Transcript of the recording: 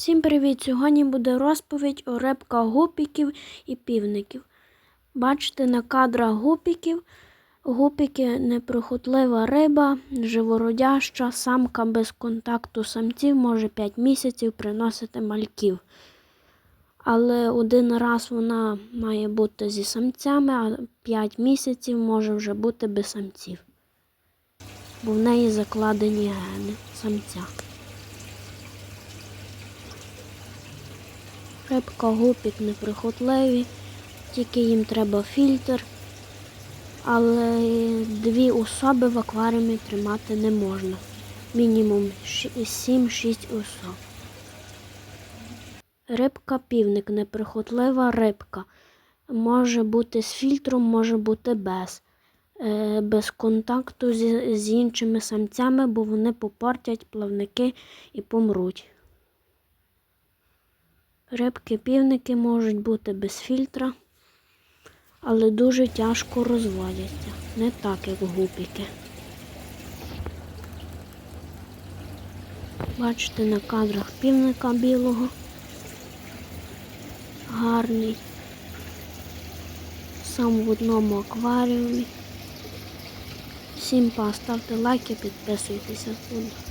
Всім привіт! Сьогодні буде розповідь о рибках гупіків і півників. Бачите на кадрах гупіків. Гупіки неприхотлива риба, живородяща, самка без контакту самців може 5 місяців приносити мальків. Але один раз вона має бути зі самцями, а 5 місяців може вже бути без самців. Бо в неї закладені гени самця. Рибка гупік неприхотливі, тільки їм треба фільтр, але дві особи в акваріумі тримати не можна. Мінімум 7-6 особ. Рибка півник неприхотлива рибка. Може бути з фільтром, може бути без. Е, Без контакту з, з іншими самцями, бо вони попортять плавники і помруть. Рибки-півники можуть бути без фільтра, але дуже тяжко розводяться, не так, як гупіки. Бачите на кадрах півника білого. Гарний. Сам в одному акваріумі. Всім поставте лайки, підписуйтеся тут.